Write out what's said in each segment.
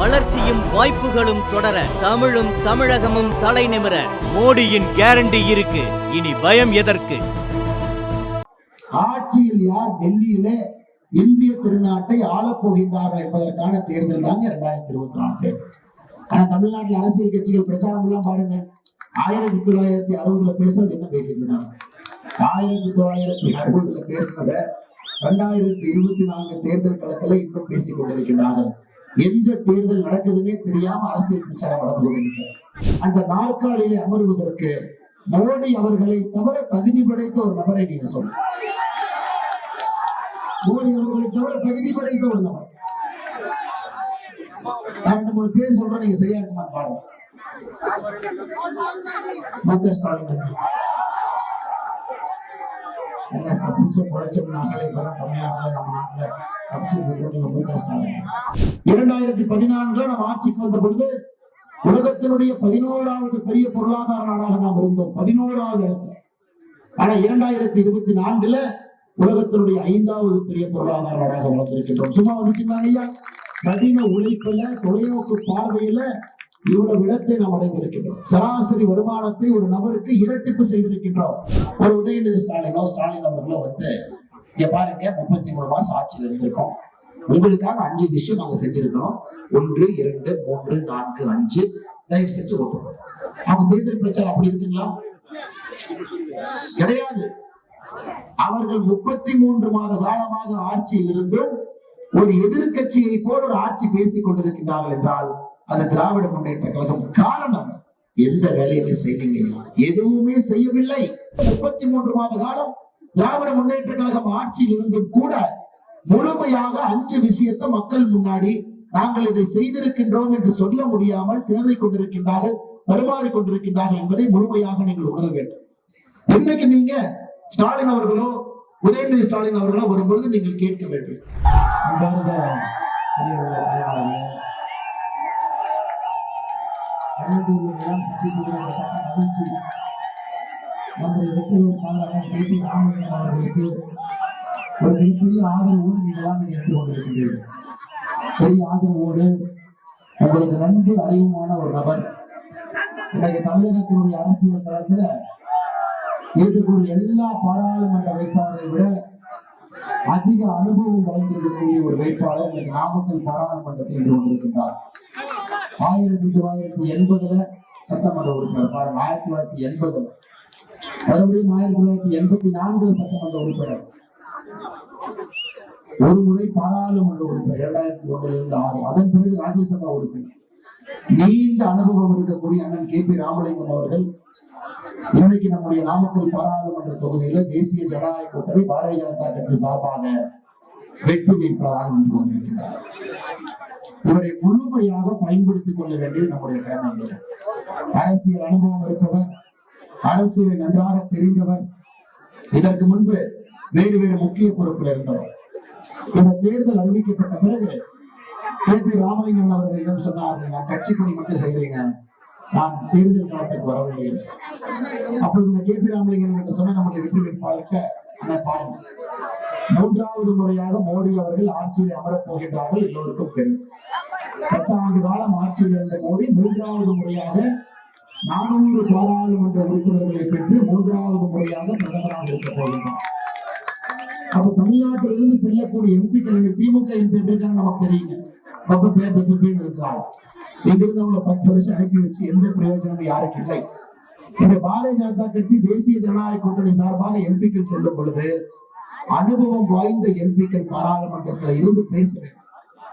வளர்ச்சியும் வாய்ப்புகளும் தொடர தமிழும் தமிழகமும் தலை நிமிர மோடியின் கேரண்டி இருக்கு. இனி பயம் எதற்கு? ஆட்சியில் யார் டெல்லியிலே இந்திய திருநாட்டை ஆளப்போகின்றார்கள் என்பதற்கான தேர்தல் தாங்க இரண்டாயிரத்தி இருபத்தி நாலு தேர்தல். ஆனா தமிழ்நாட்டில் அரசியல் கட்சிகள் பிரச்சாரம் எல்லாம் பாருங்க. ஆயிரத்தி தொள்ளாயிரத்தி அறுபதுல பேசுனது என்ன பேசிட்டு ஆயிரத்தி தொள்ளாயிரத்தி அறுபதுல பேசுனத ரெண்டாயிரத்தி இருபத்தி நான்கு தேர்தல் களத்துல இன்னும் பேசிக் கொண்டிருக்கின்றார்கள். எந்த தேர்தல் நடக்குதுன்னே தெரியாம அரசியல் பிரச்சாரம் நடந்து கொண்டிருக்கிறது அந்த நாற்காலியிலே அமர்வதற்கு மோடி அவர்களை தவிர தகுதி படைத்த ஒரு நபரை நீங்க சொல்லுங்க. மோடி அவர்களை தவிர தகுதி படைத்த ஒரு நபர். நான் ரெண்டு மூணு பேர் சொல்றேன் நீங்க சரியா இருக்குமா பாருங்க. மு க ஸ்டாலின். நாங்களே இப்பதான் தமிழ்நாட்டுல நம்ம நாட்டுல தப்பிச்சிருக்கிறோம் இரண்டாயிரத்தி பதினான்குல நம்ம ஆட்சிக்கு வந்த பொழுது உலகத்தினுடைய பதினோராவது பெரிய பொருளாதார நாடாக நாம் இருந்தோம். பதினோராவது இடத்துல. ஆனா இரண்டாயிரத்தி இருபத்தி நான்குல உலகத்தினுடைய ஐந்தாவது பெரிய பொருளாதார நாடாக வளர்ந்திருக்கின்றோம். சும்மா வந்துச்சுங்களா ஐயா? கடின உழைப்புல தொலைநோக்கு பார்வையில இவ்வளவு இடத்தை நாம் அடைந்திருக்கின்றோம். சராசரி வருமானத்தை ஒரு நபருக்கு இரட்டிப்பு செய்திருக்கின்றோம். ஒரு உதயநிதி ஸ்டாலினோ ஸ்டாலின் அவர்களோ வந்து இங்க பாருங்க முப்பத்தி மூணு மாசம் ஆட்சியில் இருந்திருக்கோம். உங்களுக்காக அஞ்சு விஷயம் நாங்க செஞ்சிருக்கிறோம். ஒன்று இரண்டு மூன்று நான்கு அஞ்சு. தயவு செஞ்சு ஓட்டு அவங்க தேர்தல் பிரச்சாரம் அப்படி இருக்குங்களா? கிடையாது. அவர்கள் முப்பத்தி மூன்று மாத காலமாக ஆட்சியில் இருந்தும் ஒரு எதிர்க்கட்சியை போல ஒரு ஆட்சி பேசிக் கொண்டிருக்கின்றார்கள் என்றால் அது திராவிட முன்னேற்ற கழகம் காரணம் எந்த வேலையுமே செய்யலைங்க. எதுவுமே செய்யவில்லை. முப்பத்தி மூன்று மாத காலம் திராவிட முன்னேற்ற கழகம் ஆட்சியில் இருந்தும் கூட முழுமையாக அஞ்சு விஷயத்தை மக்கள் முன்னாடி நாங்கள் இதை செய்திருக்கின்றோம் என்று சொல்ல முடியாமல் திணறிக் கொண்டிருக்கின்றார்கள் தடுமாறிக் கொண்டிருக்கின்றார்கள் என்பதை முழுமையாக நீங்கள் உணர வேண்டும். இன்னைக்கு நீங்க ஸ்டாலின் அவர்களோ உதயநிதி ஸ்டாலின் அவர்களோ வரும்பொழுது நீங்கள் கேட்க வேண்டியது அன்பார்ந்த பெரியவர்களே, நம்முடைய ராமலிங்கம் அவர்களுக்கு ஒரு மிகப்பெரிய ஆதரவோடு நீங்கள் எல்லாம் கொண்டிருக்கின்றீர்கள் பெரிய ஆதரவோடு உங்களுக்கு நன்கு அறிவுமான ஒரு நபர். இன்னைக்கு தமிழகத்தினுடைய அரசியல் களத்துல இருக்கக்கூடிய எல்லா பாராளுமன்ற வேட்பாளரை விட அதிக அனுபவம் வாய்ந்திருக்கக்கூடிய ஒரு வேட்பாளர் இன்னைக்கு நாமக்கல் பாராளுமன்றத்தில் இருந்து கொண்டிருக்கின்றார். ஆயிரத்தி தொள்ளாயிரத்தி எண்பதுல சட்டமன்ற உறுப்பினர் பாருங்க ஆயிரத்தி தொள்ளாயிரத்தி எண்பதுல. மறுபடியும் ஆயிரத்தி தொள்ளாயிரத்தி எண்பத்தி நான்குல சட்டமன்ற உறுப்பினர். ஒரு முறை பாராளுமன்ற உறுப்பினர் இரண்டாயிரத்தி ஒன்றுல இருந்து ஆறு. அதன் பிறகு ராஜ்யசபா உறுப்பினர். நீண்ட அனுபவம் இருக்கக்கூடிய அண்ணன் கே பி ராமலிங்கம் அவர்கள் இன்னைக்கு நம்முடைய நாமக்கல் பாராளுமன்ற தொகுதியில தேசிய ஜனநாயக கூட்டணி பாரதிய ஜனதா கட்சி சார்பாக வெற்றி வேட்பாளராக நின்று கொண்டிருக்கிறார். இவரை முழுமையாக பயன்படுத்திக் கொள்ள வேண்டியது நம்முடைய கடமை அரசியல் அனுபவம் இருப்பவர் அரசியலை நன்றாக தெரிந்தவர் இதற்கு முன்பு வேறு வேறு முக்கிய பொறுப்பில் இருந்தவர். இந்த தேர்தல் அறிவிக்கப்பட்ட பிறகு கே பி ராமலிங்கம் அவர்கள் என்ன சொன்னார்கள் நான் கட்சி பணி மட்டும் செய்றீங்க. நான் தேர்தல் களத்துக்கு வரவில்லை. அப்பொழுது கே பி ராமலிங்கம் என்று சொன்ன நம்முடைய வெற்றி வேட்பாளர்கிட்ட அண்ணா பாருங்க. மூன்றாவது முறையாக மோடி அவர்கள் ஆட்சியில் அமரப் போகின்றார்கள் எல்லோருக்கும் தெரியும். பத்து ஆண்டு காலம் ஆட்சியில் இருந்த மோடி மூன்றாவது முறையாக நானூறு பாராளுமன்ற உறுப்பினர்களை பெற்று மூன்றாவது முறையாக பிரதமராக இருக்க போகின்றார். அப்ப தமிழ்நாட்டிலிருந்து செல்லக்கூடிய எம்பிக்கள் திமுக எம்பி இருக்காங்க நமக்கு தெரியுங்க. ரொம்ப பேர் பெற்று இருக்கிறாங்க இங்கிருந்து அவங்களை பத்து வருஷம் அனுப்பி வச்சு எந்த பிரயோஜனமும் யாருக்கு இல்லை இந்த பாரதிய ஜனதா கட்சி தேசிய ஜனநாயக கூட்டணி சார்பாக எம்பிக்கள் செல்லும் பொழுது அனுபவம் வாய்ந்த எம்பிக்கள் பாராளுமன்றத்தில் இருந்து பேசுறேன்.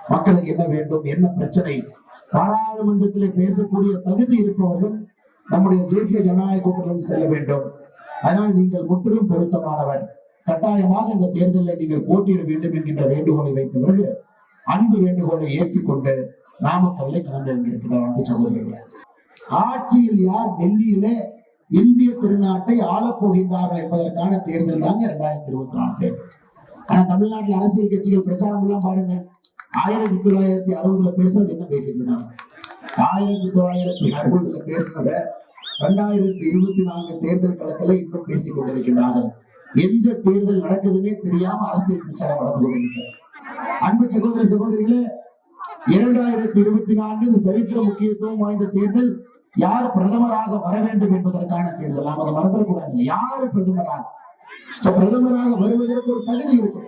மக்களுக்கு என்ன வேண்டும் என்ன பிரச்சனை? பாராளுமன்றத்திலே பேசக்கூடிய தகுதி இருப்பவர்கள் நம்முடைய தேசிய ஜனநாயக கூட்டணியில் செல்ல வேண்டும். அதனால் நீங்கள் முற்றிலும் பொருத்தமானவர். கட்டாயமாக இந்த தேர்தலில் நீங்கள் போட்டியிட வேண்டும் என்கின்ற வேண்டுகோளை வைத்த பிறகு அன்பு வேண்டுகோளை ஏற்றுக்கொண்டு நாமக்கல்லை கலந்திருந்திருக்கிறார் அன்பு சகோதரர்களே. ஆட்சியில் யார் டெல்லியிலே இந்திய திருநாட்டை ஆளப்போகின்றார்கள் என்பதற்கான தேர்தல் தாங்க இரண்டாயிரத்தி இருபத்தி நாலு தேர்தல். ஆனா தமிழ்நாட்டில் அரசியல் கட்சிகள் பிரச்சாரம் எல்லாம் பாருங்க. ஆயிரத்தி தொள்ளாயிரத்தி அறுபதுல பேசுறது என்ன பேசியிருக்கிறாங்க? ஆயிரத்தி தொள்ளாயிரத்தி அறுபதுல பேசுனத இரண்டாயிரத்தி இருபத்தி நான்கு தேர்தல் களத்துல இன்னும் பேசிக் கொண்டிருக்கின்றார்கள். எந்த தேர்தல் நடக்குதுன்னே தெரியாம அரசியல் பிரச்சாரம் நடந்து கொண்டிருக்கிறது அன்பு சகோதர சகோதரிகளே இரண்டாயிரத்தி இருபத்தி நான்கு சரித்திர முக்கியத்துவம் வாய்ந்த தேர்தல். யார் பிரதமராக வர வேண்டும் என்பதற்கான தேர்தல். நாம் அதை மறந்துடக்கூடாது. யார் பிரதமராக? பிரதமராக வருவதற்கு ஒரு தகுதி இருக்கும்.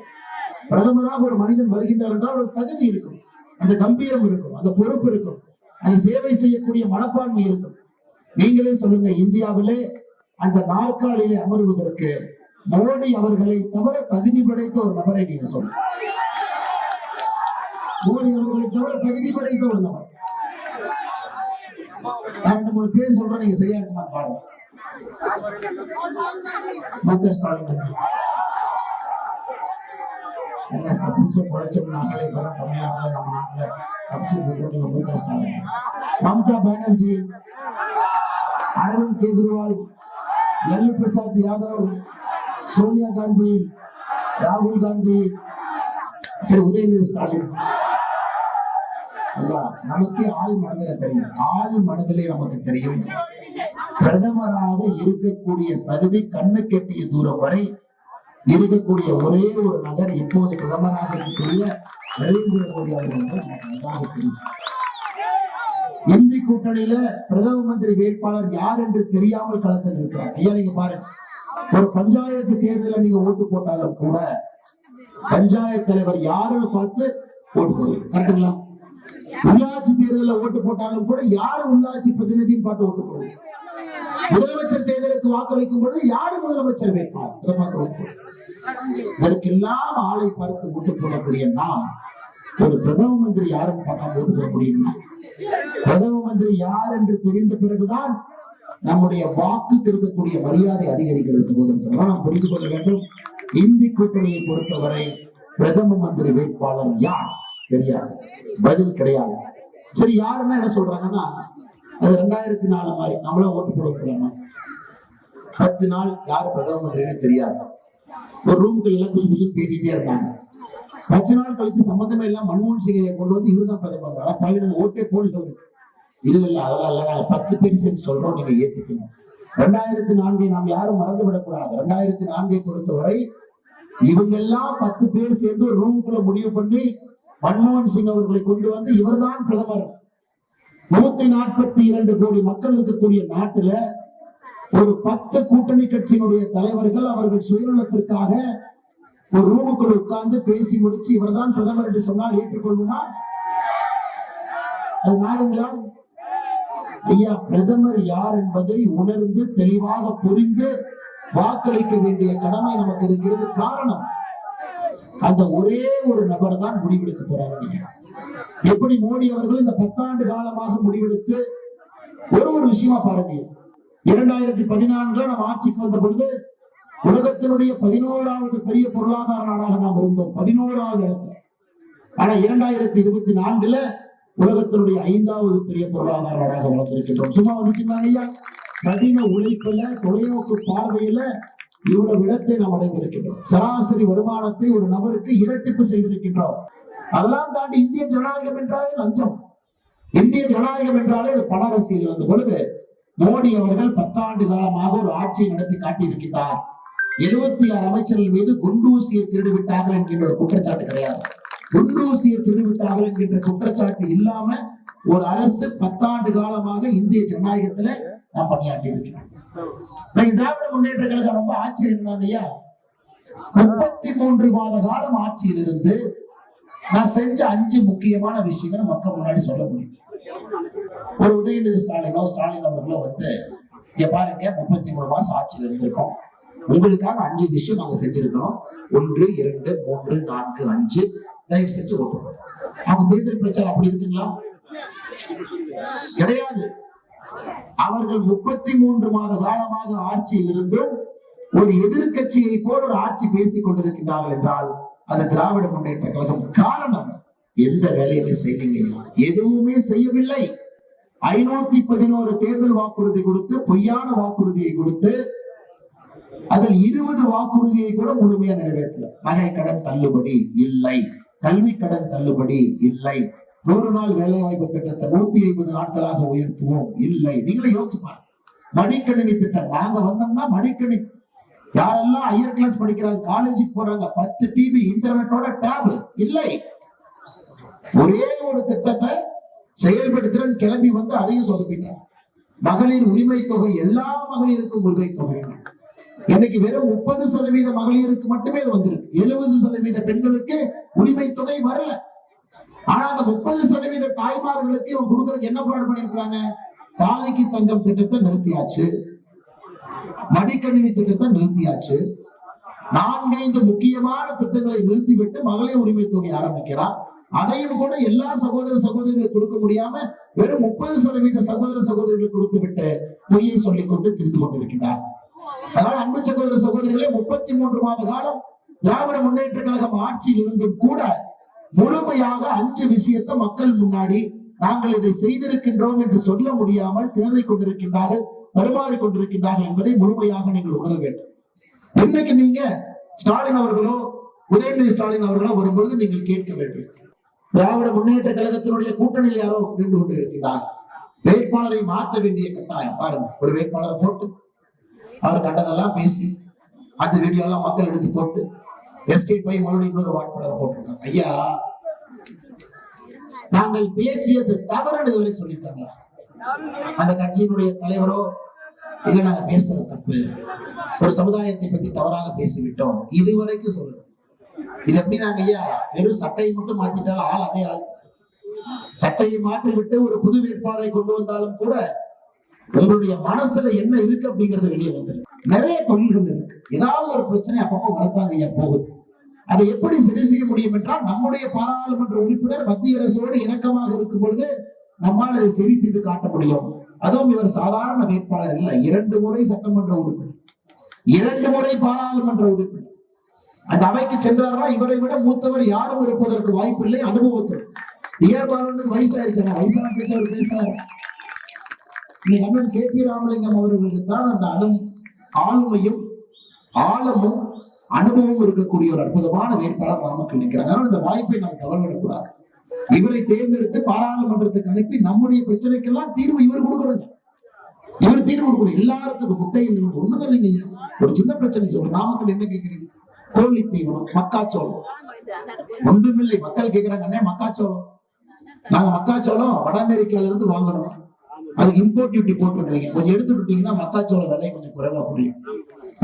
பிரதமராக ஒரு மனிதன் வருகின்றார் என்றால் ஒரு தகுதி இருக்கும். அந்த கம்பீரம் இருக்கும். அந்த பொறுப்பு இருக்கும். அந்த சேவை செய்யக்கூடிய மனப்பான்மை இருக்கும். நீங்களே சொல்லுங்க இந்தியாவிலே அந்த நாற்காலியிலே அமருவதற்கு மோடி அவர்களை தவிர தகுதி படைத்த ஒரு நபரை நீங்க சொல்லுங்க. மோடி அவர்களை தவிர தகுதி படைத்த ஒரு நபர். நான் ரெண்டு மூணு பேர் சொல்றேன் நீங்க சரியா இருக்குமா பாருங்க. மு க ஸ்டாலின். ஏங்க, தப்பிச்ச நாங்களே இப்பதான் தமிழ்நாட்டுல நம்ம நாட்டுல தப்பிச்சு இருக்கிறோம் நீங்க மு க ஸ்டாலின். மம்தா பானர்ஜி அரவிந்த் கெஜ்ரிவால் லல்லு பிரசாத் யாதவ் சோனியா காந்தி ராகுல் காந்தி உதயநிதி ஸ்டாலின். நமக்கு ஆள் மனதில தெரியும். ஆள் மனதிலே நமக்கு தெரியும். பிரதமராக இருக்கக்கூடிய தகுதி கண்ணு கெட்டிய தூரம் வரை இருக்கக்கூடிய ஒரே ஒரு நகர் இப்போது பிரதமராக இருக்கக்கூடிய நரேந்திர மோடி அவர்கள் நன்றாக தெரியும். இந்தி கூட்டணியில பிரதம மந்திரி வேட்பாளர் யார் என்று தெரியாமல் களத்தில் இருக்கிறார். ஐயா நீங்க பாருங்க ஒரு பஞ்சாயத்து தேர்தலில் நீங்க ஓட்டு போட்டாலும் கூட பஞ்சாயத்து தலைவர் யாருன்னு பார்த்து ஓட்டு போடுவீங்க கரெக்டுங்களா? உள்ளாட்சி தேர்தலில் ஓட்டு போட்டாலும் கூட யாரு உள்ளாட்சி பிரதிநிதின்னு பார்த்து ஓட்டு போடுவோம் முதலமைச்சர் தேர்தலுக்கு வாக்களிக்கும் பொழுது யாரு முதலமைச்சர் வேட்பாளர்? இதை பார்த்து ஓட்டு இதற்கெல்லாம் ஆளை பார்த்து ஓட்டு போடக்கூடிய நாம் ஒரு பிரதம மந்திரி யாருன்னு பார்க்காம ஓட்டு போட முடியுமா? பிரதம மந்திரி யார் என்று தெரிந்த பிறகுதான் நம்முடைய வாக்கு இருக்கக்கூடிய மரியாதை அதிகரிக்கிறது சகோதரர் சகோதரர் நாம் புரிந்து கொள்ள வேண்டும். இந்தி கூட்டணியை பொறுத்தவரை பிரதம மந்திரி வேட்பாளர் யார்? தெரியாது. பதில் கிடையாது. சரி யாருன்னா என்ன சொல்றாங்கன்னா அது ரெண்டாயிரத்தி நாலு மாதிரி நம்மளாம் ஓட்டு போட பத்து நாள் யார் பிரதம மந்திரின்னு தெரியாது. ஒரு ரூமுக்கு எல்லாம் குசு குசு பேசிட்டே இருந்தாங்க. பத்து நாள் கழிச்சு சம்பந்தமே எல்லாம் மன்மோகன் சிங்கை கொண்டு வந்து இவரு தான் பிரதமர் ஆனா பையனுக்கு ஓட்டே போடுகிறவரு இல்ல இல்ல அதெல்லாம் இல்ல. நாங்க பத்து பேர் சேர்ந்து சொல்றோம் நீங்க ஏத்துக்கணும். ரெண்டாயிரத்தி நான்கை நாம் யாரும் மறந்து விடக்கூடாது ரெண்டாயிரத்தி நான்கை பொறுத்தவரை இவங்க எல்லாம் பத்து பேர் சேர்ந்து ஒரு ரூமுக்குள்ள முடிவு பண்ணி மன்மோகன் சிங் அவர்களை கொண்டு வந்து இவர்தான் பிரதமர். நூத்தி நாற்பத்தி இரண்டு கோடி மக்கள் இருக்கக்கூடிய நாட்டுல ஒரு பத்து கூட்டணி கட்சியினுடைய தலைவர்கள் அவர்கள் சுயநலத்திற்காக ஒரு ரூமுக்குள் உட்கார்ந்து பேசி முடிச்சு இவர்தான் பிரதமர் என்று சொன்னால் ஏற்றுக்கொள்ளுமா? அது நாயங்களா ஐயா பிரதமர் யார் என்பதை உணர்ந்து தெளிவாக புரிந்து வாக்களிக்க வேண்டிய கடமை நமக்கு இருக்கிறது. காரணம் அந்த ஒரே ஒரு நபர் தான் முடிவெடுக்க போறாங்க எப்படி மோடி அவர்கள் இந்த பத்தாண்டு காலமாக முடிவெடுத்து ஒரு ஒரு விஷயமா பாருங்க. இரண்டாயிரத்தி பதினான்குல நம்ம ஆட்சிக்கு வந்த பொழுது உலகத்தினுடைய பதினோராவது பெரிய பொருளாதார நாடாக நாம் இருந்தோம். பதினோராவது இடத்துல. ஆனா இரண்டாயிரத்தி இருபத்தி நான்குல உலகத்தினுடைய ஐந்தாவது பெரிய பொருளாதார நாடாக வளர்ந்திருக்கின்றோம். சும்மா வந்துச்சுங்களா ஐயா கடின உழைப்புல தொலைநோக்கு பார்வையில இவ்வளவு இடத்தை நாம் அடைந்திருக்கின்றோம். சராசரி வருமானத்தை ஒரு நபருக்கு இரட்டிப்பு செய்திருக்கின்றோம். அதெல்லாம் தாண்டி இந்திய ஜனநாயகம் என்றாலே லஞ்சம். இந்திய ஜனநாயகம் என்றாலே அது பண அரசியல் வந்த பொழுது மோடி அவர்கள் பத்தாண்டு காலமாக ஒரு ஆட்சியை நடத்தி காட்டியிருக்கின்றார். எழுபத்தி ஆறு அமைச்சர்கள் மீது குண்டூசியை திருடி விட்டார்கள் என்கின்ற ஒரு குற்றச்சாட்டு கிடையாது. குண்டூசியை திருடி விட்டார்கள் என்கின்ற குற்றச்சாட்டு இல்லாம ஒரு அரசு பத்தாண்டு காலமாக இந்திய ஜனநாயகத்துல நாம் பணியாற்றி இருக்கிறோம் நான் திராவிட முன்னேற்ற கழகம் ரொம்ப ஆச்சரியம் என்னன்னா ஐயா முப்பத்தி மூன்று மாத காலம் ஆட்சியில் இருந்து நான் செஞ்ச அஞ்சு முக்கியமான விஷயங்கள் மக்கள் முன்னாடி சொல்ல முடியும். ஒரு உதயநிதி ஸ்டாலினோ ஸ்டாலின் அவர்களோ வந்து இங்க பாருங்க முப்பத்தி மூணு மாசம் ஆட்சியில் இருந்திருக்கோம். உங்களுக்காக அஞ்சு விஷயம் நாங்க செஞ்சிருக்கிறோம். ஒன்று இரண்டு மூன்று நான்கு அஞ்சு. தயவு செஞ்சு ஓட்டு அவங்க தேர்தல் பிரச்சாரம் அப்படி இருக்குங்களா? கிடையாது. அவர்கள் முப்பத்தி மூன்று மாத காலமாக ஆட்சியில் இருந்தும் ஒரு எதிர்கட்சியை போல ஒரு ஆட்சி பேசிக் கொண்டிருக்கின்றார்கள் என்றால் அது திராவிட முன்னேற்ற கழகம் காரணம். எந்த வேலையுமே செய்யலைங்க எதுவுமே செய்யவில்லை. ஐநூத்தி பதினோரு தேர்தல் வாக்குறுதி கொடுத்து பொய்யான வாக்குறுதியை கொடுத்து அதில் இருபது வாக்குறுதியை கூட முழுமையா நிறைவேற்றல. நகை கடன் தள்ளுபடி இல்லை. கல்வி கடன் தள்ளுபடி இல்லை. நூறு நாள் வேலை வாய்ப்பு திட்டத்தை நூத்தி ஐம்பது நாட்களாக உயர்த்துவோம். இல்லை நீங்களே யோசிச்சு பாருங்க. மடிக்கணினி திட்டம். நாங்க வந்தோம்னா மடிக்கணி யாரெல்லாம் ஹையர் கிளாஸ் படிக்கிறாங்க காலேஜுக்கு போறாங்க பத்து டிவி இன்டர்நெட்டோட டேப் இல்லை. ஒரே ஒரு திட்டத்தை செயல்படுத்துறேன்னு கிளம்பி வந்து அதையும் சொதப்பிட்டார் மகளிர் உரிமை தொகை எல்லா மகளிருக்கும் உரிமை தொகை இன்னைக்கு வெறும் முப்பது சதவீத மகளிருக்கு மட்டுமே வந்திருக்கு. எழுபது சதவீத பெண்களுக்கு உரிமை தொகை வரல. ஆனா அந்த முப்பது சதவீத தாய்மார்களுக்கு இவங்க கொடுக்கறதுக்கு என்ன பாடு பண்ணிருக்கிறாங்க தாலிக்கு தங்கம் திட்டத்தை நிறுத்தியாச்சு. மடிக்கணினி திட்டத்தை நிறுத்தியாச்சு. நான்கைந்து முக்கியமான திட்டங்களை நிறுத்திவிட்டு மகளிர் உரிமை தொகை ஆரம்பிக்கிறார் அதையும் கூட எல்லா சகோதர சகோதரிகளுக்கு கொடுக்க முடியாம வெறும் முப்பது சதவீத சகோதர சகோதரிகளுக்கு கொடுத்து விட்டு பொய்யை சொல்லிக் கொண்டு திரிந்து கொண்டிருக்கிறார். அதனால அன்பு சகோதர சகோதரிகளே முப்பத்தி மூன்று மாத காலம் திராவிட முன்னேற்ற கழகம் ஆட்சியில் இருந்தும் கூட முழுமையாக அஞ்சு விஷயத்தை மக்கள் முன்னாடி நாங்கள் இதை செய்திருக்கின்றோம் என்று சொல்ல முடியாமல் திணறிக் கொண்டிருக்கின்றார்கள் தடுமாறி கொண்டிருக்கின்றார்கள் என்பதை முழுமையாக நீங்கள் உணர வேண்டும். இன்னைக்கு நீங்க ஸ்டாலின் அவர்களோ உதயநிதி ஸ்டாலின் அவர்களோ வரும்பொழுது நீங்கள் கேட்க வேண்டும். திராவிட முன்னேற்ற கழகத்தினுடைய கூட்டணியில் யாரோ நின்று கொண்டிருக்கிறார் வேட்பாளரை மாற்ற வேண்டிய கட்டாயம். பாருங்க ஒரு வேட்பாளரை போட்டு அவர் கண்டதெல்லாம் பேசி அந்த வீடியோ எல்லாம் மக்கள் எடுத்து போட்டு எஸ்கே போய் மறுபடியும் இன்னொரு வாட்பாளர் போட்டிருக்காங்க. ஐயா நாங்கள் பேசியது தவறுன்னு இதுவரை சொல்லிட்டாங்களா? அந்த கட்சியினுடைய தலைவரோ இல்ல நாங்க பேசுறது தப்பு. ஒரு சமுதாயத்தை பத்தி தவறாக பேசிவிட்டோம். இதுவரைக்கும் சொல்லுது. இது எப்படி நாங்க ஐயா வெறும் சட்டையை மட்டும் மாத்திட்டாலும் ஆள் அதே ஆள் சட்டையை மாற்றிவிட்டு ஒரு புது வேட்பாளரை கொண்டு வந்தாலும் கூட உங்களுடைய மனசுல என்ன இருக்கு அப்படிங்கறது வெளியே வந்துருக்கு நிறைய தொழில்கள் இருக்கு. ஏதாவது ஒரு பிரச்சனை அப்பப்போ வரத்தாங்க ஐயா போகுது. அதை எப்படி சரி செய்ய முடியும் என்றால் நம்முடைய பாராளுமன்ற உறுப்பினர் மத்திய அரசோடு இணக்கமாக இருக்கும் பொழுது நம்மால் அதை சரி செய்து காட்ட முடியும். அதுவும் இவர் சாதாரண வேட்பாளர் இல்ல. இரண்டு முறை சட்டமன்ற உறுப்பினர். இரண்டு முறை பாராளுமன்ற உறுப்பினர். அந்த அவைக்கு சென்றார்னா இவரை விட மூத்தவர் யாரும் இருப்பதற்கு வாய்ப்பில்லை அனுபவத்தில். டிஆர் வயசாயிருச்சா. வயசான பேச்சு பேசுறாரு அண்ணன் கே பி ராமலிங்கம் அவர்களுக்கு தான் அந்த அனு ஆளுமையும் ஆழமும் அனுபவம் இருக்கக்கூடிய ஒரு அற்புதமான வேட்பாளர் நமக்கு நிற்கிறாங்க அதனால இந்த வாய்ப்பை நாம் தவறவிடக்கூடாது இவரை தேர்ந்தெடுத்து பாராளுமன்றத்துக்கு அனுப்பி நம்முடைய பிரச்சனைக்கெல்லாம் தீர்வு இவர் கொடுக்கணுங்க. இவர் தீர்வு கொடுக்கணும். எல்லாத்துக்கும் முட்டையில் ஒண்ணுதான் இல்லைங்க ஒரு சின்ன பிரச்சனை. சொல்றேன் நாமக்கல் என்ன கேட்கிறீங்க? கோழி தீவனம் மக்காச்சோளம். ஒன்றுமில்லை. மக்கள் கேட்கிறாங்க அண்ணே மக்காச்சோளம். நாங்க மக்காச்சோளம் வட அமெரிக்கால இருந்து வாங்கணும் அதுக்கு இம்போர்ட் டியூட்டி போட்டுருக்கீங்க கொஞ்சம் எடுத்து விட்டீங்கன்னா மக்காச்சோளம் விலை கொஞ்சம் குறைவா புரியும்.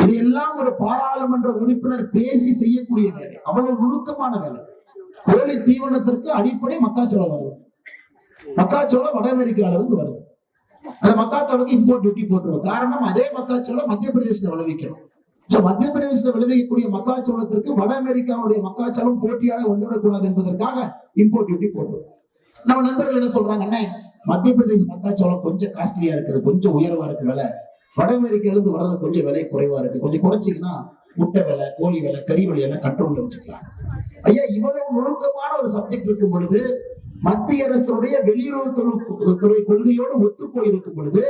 இது எல்லாம் ஒரு பாராளுமன்ற உறுப்பினர் பேசி செய்யக்கூடிய வேலை. அவ்வளவு நுணுக்கமான வேலை. கோழி தீவனத்திற்கு அடிப்படை மக்காச்சோளம் வருது. மக்காச்சோளம் வட அமெரிக்கால இருந்து வருது. அந்த மக்காச்சோளத்துக்கு இம்போர்ட் டியூட்டி போட்டுருவோம் காரணம் அதே மக்காச்சோளம் மத்திய பிரதேசத்துல விளைவிக்கிறோம். சோ மத்திய பிரதேசத்துல விளைவிக்கக்கூடிய மக்காச்சோளத்திற்கு வட அமெரிக்காவுடைய மக்காச்சோளம் போட்டியாக வந்துவிடக்கூடாது என்பதற்காக இம்போர்ட் டியூட்டி போட்டுருவோம் நம்ம நண்பர்கள் என்ன சொல்றாங்க அண்ணே மத்திய பிரதேச மக்காச்சோளம் கொஞ்சம் காஸ்ட்லியா இருக்குது. கொஞ்சம் உயர்வா இருக்கு விலை. வட அமெரிக்கிலிருந்து வர்றது கொஞ்சம் விலை குறைவா இருக்கு. கொஞ்சம் குறைச்சிங்கன்னா முட்டை விலை கோழி விலை கறி விலை எல்லாம் கண்ட்ரோல்ல வச்சுக்கலாம். ஐயா இவ்வளவு நுணுக்கமான ஒரு சப்ஜெக்ட் இருக்கும் பொழுது மத்திய அரசுடைய வெளியுறவுத்துறை கொள்கையோடு ஒத்து போயிருக்கும் பொழுது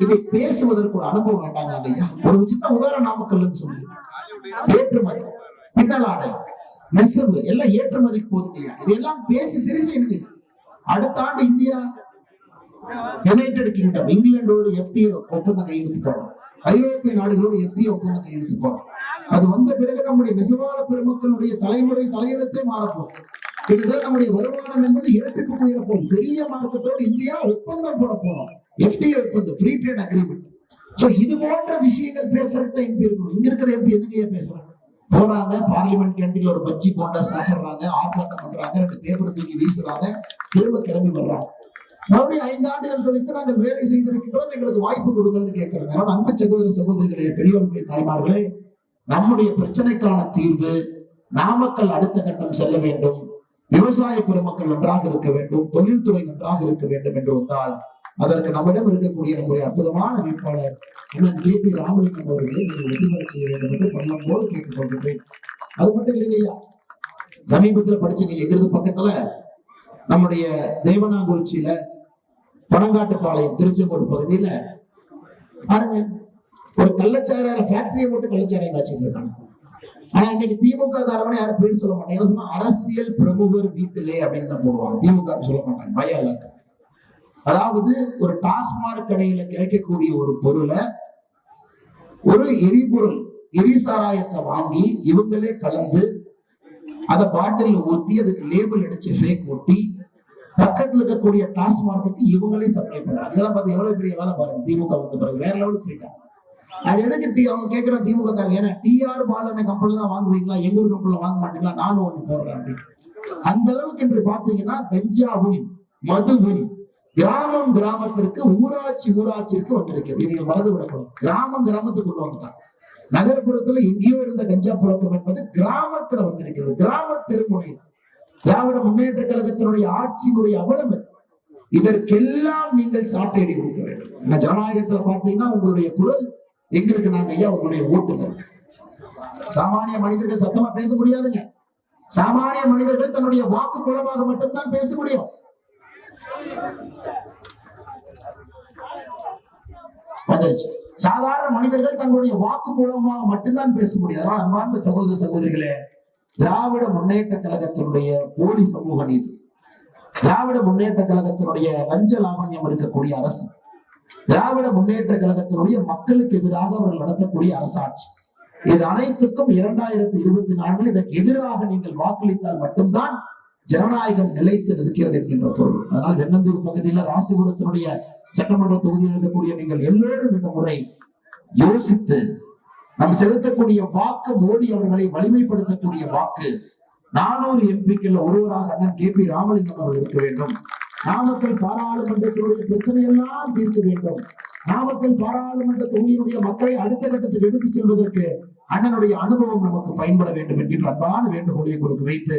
இதை பேசுவதற்கு ஒரு அனுபவம் வேண்டாங்க ஐயா? ஒரு சின்ன உதாரணம் நாமக்கல் சொல்லி ஏற்றுமதி பின்னலாடை நெசவு எல்லாம் ஏற்றுமதிக்கு போகுது ஐயா. இதெல்லாம் பேசி சரி செய்யணுங்க அடுத்த ஆண்டு இந்தியா யுனைடெட் கிங்டம் இங்கிலாந்தோடு எஃப்டிஏ ஒப்பந்தம் கையெழுத்து போறோம் ஐரோப்பிய நாடுகளோடு எஃப்டிஏ ஒப்பந்தம் கையெழுத்து போறோம் அது வந்த பிறகு நம்முடைய நெசவாள பெருமக்களுடைய தலைமுறை தலையெழுத்தே மாறப்போகுது. கிட்டத்தட்ட நம்முடைய வருமானம் என்பது இரட்டிப்புக்கு உயரப்போகுது. பெரிய மார்க்கெட்டோடு இந்தியா ஒப்பந்தம் போட போறோம். எஃப்டிஏ ஒப்பந்தம் ஃப்ரீ ட்ரேட் அக்ரிமெண்ட் சோ இது போன்ற விஷயங்கள் பேசுறதுக்கு எம்பி இருக்கணும். இங்க இருக்கிற எம்பி என்னங்க பேசுறாங்க? போறாங்க பார்லிமெண்ட் கேண்டீன்ல ஒரு பஜ்ஜி போண்டா சாப்பிடுறாங்க ஆர்ப்பாட்டம் பண்றாங்க ரெண்டு பேப்பர் தூக்கி வீசுறாங்க திரும்ப கிளம்பி வர்றாங்க. மறுபடியும் ஐந்து ஆண்டுகள் கழித்து நாங்கள் வேலை செய்திருக்கின்றோம். எங்களுக்கு வாய்ப்பு கொடுங்கன்னு கேட்கிறாங்க அதனால அன்பு சகோதர சகோதரிகளே பெரியவர்களே தாய்மார்களே நம்முடைய பிரச்சனைக்கான தீர்வு நாமக்கல் அடுத்த கட்டம் செல்ல வேண்டும். விவசாய பெருமக்கள் நன்றாக இருக்க வேண்டும். தொழில்துறை நன்றாக இருக்க வேண்டும் என்று வந்தால் அதற்கு நம்மிடம் இருக்கக்கூடிய நம்முடைய அற்புதமான வேட்பாளர் அண்ணன் கே பி ராமலிங்கம் அவர்களை நீங்கள் வெற்றி செய்ய வேண்டும் என்று பள்ளம் போல் கேட்டுக்கொள்கின்றேன். அது மட்டும் இல்லைங்கய்யா சமீபத்தில் படிச்சுங்க எங்கிறது பக்கத்துல? நம்முடைய தேவனாங்குறிச்சியில பனங்காட்டுப்பாளையம் திருச்செங்கோடு பகுதியில பாருங்க ஒரு கள்ளச்சாராய ஃபேக்டரியை போட்டு கள்ளச்சாராயம் காய்ச்சிட்டு இருக்காங்க. ஆனா இன்னைக்கு திமுக காரவனே யாரும் பேர் சொல்ல மாட்டாங்க. என்ன சொன்னா அரசியல் பிரமுகர் வீட்டிலே அப்படின்னு தான் போடுவாங்க. திமுக சொல்ல மாட்டாங்க. பயம் இல்லாத அதாவது ஒரு டாஸ்மாக் கடையில கிடைக்கக்கூடிய ஒரு பொருளை ஒரு எரிபொருள் எரிசாராயத்தை வாங்கி இவங்களே கலந்து அதை பாட்டில் ஊத்தி அதுக்கு லேபிள் அடிச்சு ஃபேக் ஒட்டி பக்கத்துல இருக்கக்கூடிய டாஸ்மார்க்கு இவங்களே சப்ளை பண்றாங்க இதெல்லாம் பார்த்து எவ்வளவு பெரிய வேலை பாருங்க. திமுக வந்து பிறகு வேற லெவலுக்கு போயிட்டாங்க. அது எதுக்கு டி அவங்க கேட்கிற திமுக காரங்க? ஏன்னா டிஆர் பாலன கம்பெனி தான் வாங்குவீங்களா? எங்க ஒரு கம்பெனில வாங்க மாட்டீங்களா? நானும் ஒண்ணு போடுறேன் அப்படின்னு. அந்த அளவுக்கு என்று பாத்தீங்கன்னா கஞ்சாவும் மதுவும் கிராமம் கிராமத்திற்கு ஊராட்சி ஊராட்சிக்கு வந்திருக்கிறது. இதை மறந்து விடக்கூடாது. கிராமம் கிராமத்துக்கு கொண்டு வந்துட்டாங்க. நகர்ப்புறத்துல எங்கேயோ இருந்த கஞ்சா புழக்கம் என்பது கிராமத்துல வந்திருக்கிறது. கிராம தெருமுனை திராவிட முன்னேற்ற கழகத்தினுடைய ஆட்சியினுடைய அவலம் இதற்கெல்லாம் நீங்கள் சாட்டையடி கொடுக்க வேண்டும். ஏன்னா ஜனநாயகத்துல பாத்தீங்கன்னா உங்களுடைய குரல் எங்களுக்கு நாங்க ஐயா உங்களுடைய ஓட்டுல இருக்கு. சாமானிய மனிதர்கள் சத்தமா பேச முடியாதுங்க. சாமானிய மனிதர்கள் தன்னுடைய வாக்கு மூலமாக மட்டும்தான் பேச முடியும். வந்துருச்சு. சாதாரண மனிதர்கள் தங்களுடைய வாக்கு மூலமாக மட்டும்தான் பேச முடியும். அதனால அன்பார்ந்த சகோதர சகோதரிகளே திராவிட முன்னேற்ற கழகத்தினுடைய போலி சமூக நீதி. திராவிட முன்னேற்ற கழகத்தினுடைய லஞ்ச லாவண்யம் இருக்கக்கூடிய அரசு. திராவிட முன்னேற்ற கழகத்தினுடைய மக்களுக்கு எதிராக அவர்கள் நடத்தக்கூடிய அரசாட்சி. இது அனைத்துக்கும் இரண்டாயிரத்தி இருபத்தி நான்கில் இதற்கு எதிராக நீங்கள் வாக்களித்தால் மட்டும்தான் ஜனநாயகம் நிலைத்து நிற்கிறது என்கின்ற பொருள். அதனால் வெண்ணந்தூர் பகுதியில் ராசிபுரத்தினுடைய சட்டமன்ற தொகுதியில் இருக்கக்கூடிய நீங்கள் எல்லோரும் இந்த முறை யோசித்து நாம் செலுத்தக்கூடிய வாக்கு மோடி அவர்களை வலிமைப்படுத்தக்கூடிய வாக்கு. நானூறு எம்பிக்கள் ஒருவராக அண்ணன் கே பி ராமலிங்கம் அவர்கள் இருக்க வேண்டும். நாமக்கல் பாராளுமன்றத்தினுடைய பிரச்சனை எல்லாம் தீர்க்க வேண்டும். நாமக்கல் பாராளுமன்ற தொகுதியினுடைய மக்களை அடுத்த கட்டத்துக்கு எடுத்துச் செல்வதற்கு அண்ணனுடைய அனுபவம் நமக்கு பயன்பட வேண்டும் என்கின்ற அன்பான வேண்டுகோளை உங்களுக்கு வைத்து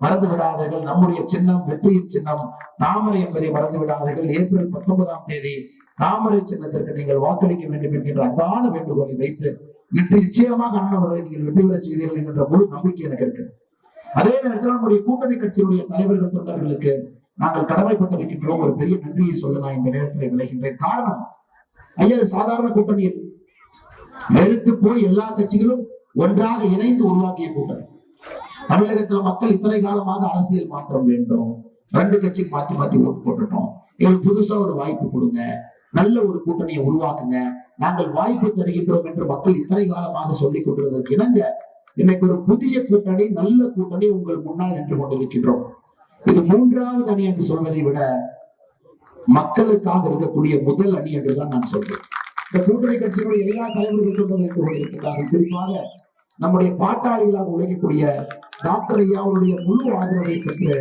மறந்து விடாதீர்கள் நம்முடைய சின்னம் வெற்றியின் சின்னம் தாமரை என்பதை மறந்து விடாதீர்கள் ஏப்ரல் பத்தொன்பதாம் தேதி தாமரை சின்னத்திற்கு நீங்கள் வாக்களிக்க வேண்டும் என்கின்ற அன்பான வேண்டுகோளை வைத்து நிச்சயமாக அண்ணன் அவர்களை நீங்கள் வெற்றி பெற செய்தீர்கள் என்கின்ற முழு நம்பிக்கை எனக்கு இருக்கு. அதே நேரத்தில் நம்முடைய கூட்டணி கட்சியினுடைய தலைவர்கள் தொண்டர்களுக்கு நாங்கள் கடமைப்பட்டிருக்கின்றோம் ஒரு பெரிய நன்றியை சொல்ல நான் இந்த நேரத்தில் விளைகின்றேன். காரணம் ஐயா சாதாரண கூட்டணியில் வெறுத்து போய் எல்லா கட்சிகளும் ஒன்றாக இணைந்து உருவாக்கிய கூட்டணி. தமிழகத்துல மக்கள் இத்தனை காலமாக அரசியல் மாற்றம் வேண்டும். ரெண்டு கட்சிக்கு மாத்தி மாத்தி ஓட்டு போட்டுட்டோம். எங்களுக்கு புதுசா ஒரு வாய்ப்பு கொடுங்க. நல்ல ஒரு கூட்டணியை உருவாக்குங்க. நாங்கள் வாய்ப்பு தருகின்றோம் என்று மக்கள் இத்தனை காலமாக சொல்லிக் கொண்டிருந்ததற்கு இணங்க இன்னைக்கு ஒரு புதிய கூட்டணி நல்ல கூட்டணி உங்கள் முன்னால் நின்று கொண்டிருக்கின்றோம். இது மூன்றாவது அணி என்று சொல்வதை விட மக்களுக்காக இருக்கக்கூடிய முதல் அணி என்றுதான் நான் சொல்றேன் இந்த கூட்டணி கட்சியினுடைய எல்லா தலைவர்களுக்கும் கொண்டிருக்கிறார்கள் குறிப்பாக நம்முடைய பாட்டாளிகளாக உழைக்கக்கூடிய டாக்டர் ஐயாவுடைய முழு ஆதரவை பெற்று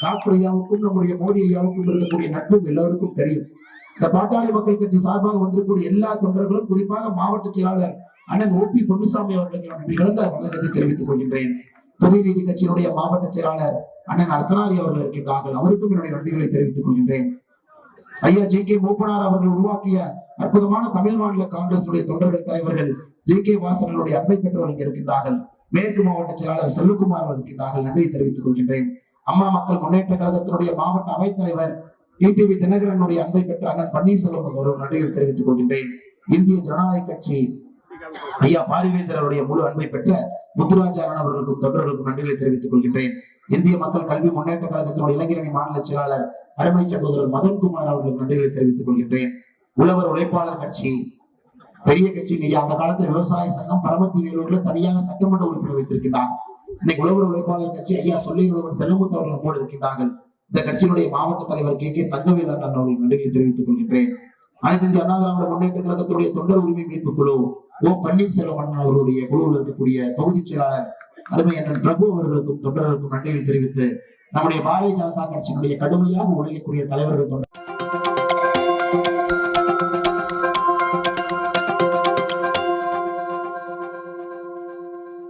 டாக்டர் ஐயாவுக்கும் நம்முடைய மோடி ஐயாவுக்கும் இருக்கக்கூடிய நட்பும் எல்லோருக்கும் தெரியும். இந்த பாட்டாளி மக்கள் கட்சி சார்பாக வந்திருக்கக்கூடிய எல்லா தொண்டர்களும் குறிப்பாக மாவட்ட செயலாளர் அண்ணன் ஓபி பொன்னுசாமி அவர்களுக்கு நன்றி கலந்த வணக்கத்தை தெரிவித்துக் கொள்கின்றேன். புதிய நீதி கட்சியினுடைய மாவட்ட செயலாளர் அண்ணன் அர்த்தனாரி அவர்கள் இருக்கின்றார்கள் அவருக்கும் என்னுடைய நன்றிகளை தெரிவித்துக் கொள்கின்றேன். ஐயா ஜே கே மூப்பனார் அவர்கள் உருவாக்கிய அற்புதமான தமிழ் மாநில காங்கிரஸ் தொண்டர்கள் தலைவர்கள் ஜே கே வாசனுடைய அன்பை பெற்றவர்கள் இங்க இருக்கின்றார்கள் மேற்கு மாவட்ட செயலாளர் செல்வகுமார் அவர்கள் இருக்கின்றார்கள் நன்றியை தெரிவித்துக் கொள்கின்றேன். அம்மா மக்கள் முன்னேற்ற கழகத்தினுடைய மாவட்ட அவைத்தலைவர் டிடிவி தினகரனுடைய அன்பை பெற்ற அண்ணன் பன்னீர்செல்வம் ஒரு நன்றியை தெரிவித்துக் கொள்கின்றேன். இந்திய ஜனநாயக கட்சி ஐயா பாரிவேந்தருடைய முழு அன்பை பெற்ற முத்துராஜாரன் அவர்களுக்கும் தொண்டர்களுக்கும் நன்றிகளை தெரிவித்துக் கொள்கின்றேன். இந்திய மக்கள் கல்வி முன்னேற்ற கழகத்தினுடைய இளைஞரணி மாநில செயலாளர் அருமை சகோதரர் மதன்குமார் அவர்களுக்கு நன்றிகளை தெரிவித்துக் கொள்கின்றேன். உழவர் உழைப்பாளர் கட்சி பெரிய கட்சி ஐயா அந்த காலத்துல விவசாய சங்கம் பரமத்தி வேலூர்ல தனியாக சட்டமன்ற உறுப்பினர் வைத்திருக்கின்றார். இன்னைக்கு உழவர் உழைப்பாளர் கட்சி ஐயா சொல்லி உழவர் செல்லமுத்து அவர்கள் கூட இருக்கின்றார்கள். இந்த கட்சியினுடைய மாவட்ட தலைவர் கே கே தங்கவேல் அண்ணன் அவர்கள் நன்றிகளை தெரிவித்துக் கொள்கின்றேன். அனைத்து இந்திய அண்ணா திராவிட முன்னேற்ற கழகத்துடைய தொண்டர் உரிமை மீட்பு குழு ஓ பன்னீர்செல்வம் அண்ணன் அவர்களுடைய குழுவில் இருக்கக்கூடிய தொகுதி செயலாளர் அருமை அண்ணன் பிரபு அவர்களுக்கும் தொண்டர்களுக்கும் நன்றிகள் தெரிவித்து நம்முடைய பாரதிய ஜனதா கட்சியினுடைய கடுமையாக உழைக்கக்கூடிய தலைவர்கள் தொண்டர்